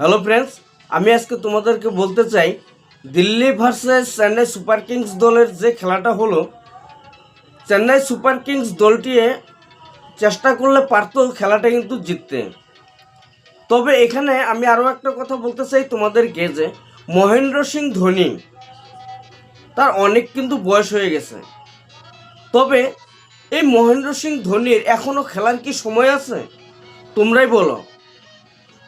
Hello friends আমি আজকে তোমাদেরকে বলতে চাই, Delhi versus Chennai super kings দলের যে খেলাটা হলো, চেন্নাই সুপার কিংস দলটি চেষ্টা করলে পারতো খেলাটা কিন্তু জিততে। তবে এখানে আমি আরও একটা কথা বলতে চাই তোমাদেরকে যে, মহেন্দ্র সিং ধোনি, তার অনেক কিন্তু বয়স হয়ে গেছে। তবে এই মহেন্দ্র সিং ধোনির এখনও খেলার কি সময় আছে? তোমরাই বলো।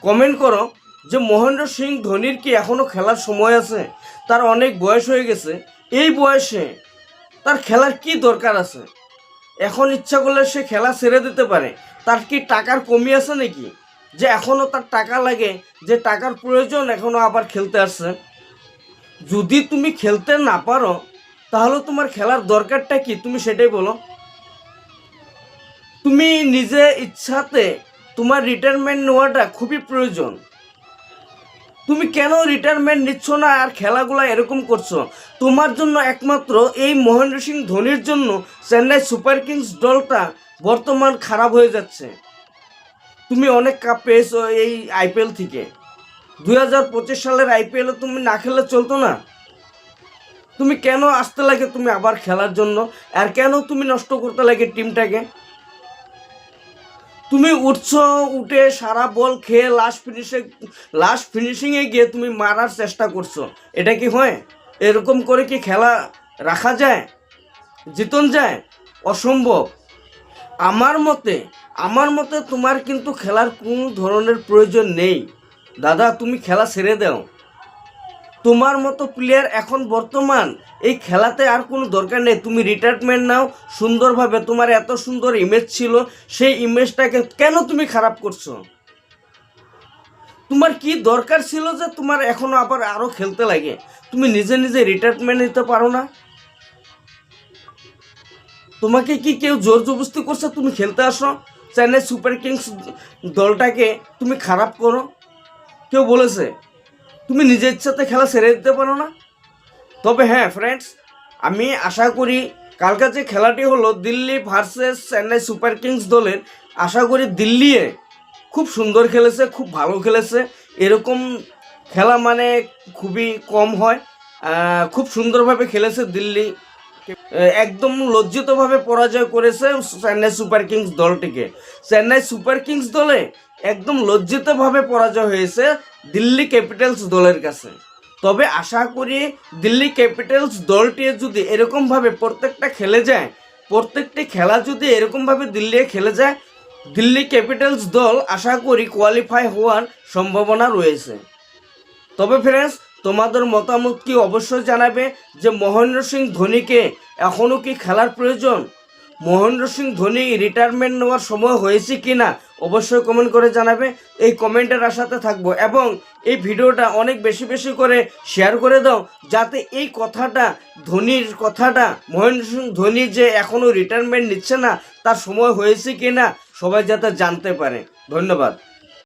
কমেন্ট করো। যে মহেন্দ্র সিং ধোনির কি এখনও খেলার সময় আছে? তার অনেক বয়স হয়ে গেছে। এই বয়সে তার খেলার কি দরকার আছে? এখন ইচ্ছা করলে সে খেলা ছেড়ে দিতে পারে। তার কি টাকার কমি আছে নাকি? যে এখনও তার টাকা লাগে, যে টাকার প্রয়োজন এখনও আবার খেলতে আসছে। যদি তুমি খেলতে না পারো, তাহলে তোমার খেলার দরকারটা কি? তুমি সেটাই বলো। তুমি নিজে ইচ্ছাতে তোমার রিটায়ারমেন্ট নেওয়াটা খুবই প্রয়োজন। তুমি কেন রিটায়ারমেন্ট নিচ্ছ না আর খেলাগুলো এরকম করছ? তোমার জন্য একমাত্র এই মহেন্দ্র সিং ধোনির জন্য চেন্নাই সুপার কিংস দলটা বর্তমান খারাপ হয়ে যাচ্ছে। তুমি অনেক কাপ পেয়েছ এই আইপিএল থেকে। দুই হাজার পঁচিশ সালের আইপিএলে তুমি না খেলে চলতো না। তুমি কেন আসতে লাগে তুমি আবার খেলার জন্য? আর কেন তুমি নষ্ট করতে লাগে টিমটাকে তুমি উঠছো, উঠে সারা বল খেয়ে লাস্ট ফিনিশে লাস্ট ফিনিশিংয়ে গিয়ে তুমি মারার চেষ্টা করছ। এটা কি হয়? এরকম করে কি খেলা রাখা যায়? জিতন যায়? অসম্ভব। আমার মতে আমার মতে তোমার কিন্তু খেলার কোনো ধরনের প্রয়োজন নেই। দাদা, তুমি খেলা ছেড়ে দাও। তোমার মতো প্লেয়ার এখন বর্তমান, এই খেলাতে আর কোনো দরকার নেই। তুমি রিটায়ারমেন্ট নাও, সুন্দরভাবে তোমার এত সুন্দর ইমেজ ছিল, সেই ইমেজটাকে কেন তুমি খারাপ করছ? তোমার কি দরকার ছিল যে তোমার এখনও আবার আরও খেলতে লাগে? তুমি নিজে নিজে রিটায়ারমেন্ট নিতে পারো না? তোমাকে কি কেউ জোর জবরদস্তি করছে? তুমি খেলতে আসো। চেন্নাই সুপার কিংস দলটাকে তুমি খারাপ করো। কেউ বলেছে তুমি নিজের ইচ্ছাতে খেলা ছেড়ে দিতে পারো না। তবে হ্যাঁ ফ্রেন্ডস আমি আশা করি কালকে যে খেলাটি হলো Delhi versus Chennai super kings দলের, আশা করি দিল্লিয়ে খুব সুন্দর খেলেছে, খুব ভালো খেলেছে। এরকম খেলা মানে খুবই কম হয়। খুব সুন্দরভাবে খেলেছে দিল্লি। একদম লজ্জিতভাবে পরাজয় করেছে চেন্নাই সুপার কিংস দলটিকে। চেন্নাই সুপার কিংস দলে একদম লজ্জিতভাবে পরাজয় হয়েছে। দিল্লি ক্যাপিটালস দলের কাছে। তবে আশা করি দিল্লি ক্যাপিটালস দলটি যদি এরকমভাবে প্রত্যেকটা খেলে যায়, প্রত্যেকটি খেলা যদি এরকমভাবে দিল্লি খেলে যায়, দিল্লি ক্যাপিটালস দল আশা করি কোয়ালিফাই হওয়ার সম্ভাবনা রয়েছে। তবে ফ্রেন্ডস তোমাদের মতামত কি অবশ্যই জানাবে যে মহেন্দ্র সিং ধোনিকে এখনও কি খেলার প্রয়োজন? মহেন্দ্র সিং ধোনি রিটায়ারমেন্ট নেওয়ার সময় হয়েছে কি না অবশ্যই কমেন্ট করে জানাবে। এই কমেন্টের আশাতে থাকব এবং এই ভিডিওটা অনেক বেশি বেশি করে শেয়ার করে দাও যাতে এই কথাটা, ধোনির কথাটা মহেন্দ্র সিং ধোনি যে এখনও রিটায়ারমেন্ট নিচ্ছে না, তার সময় হয়েছে কি না সবাই যাতে জানতে পারে। ধন্যবাদ।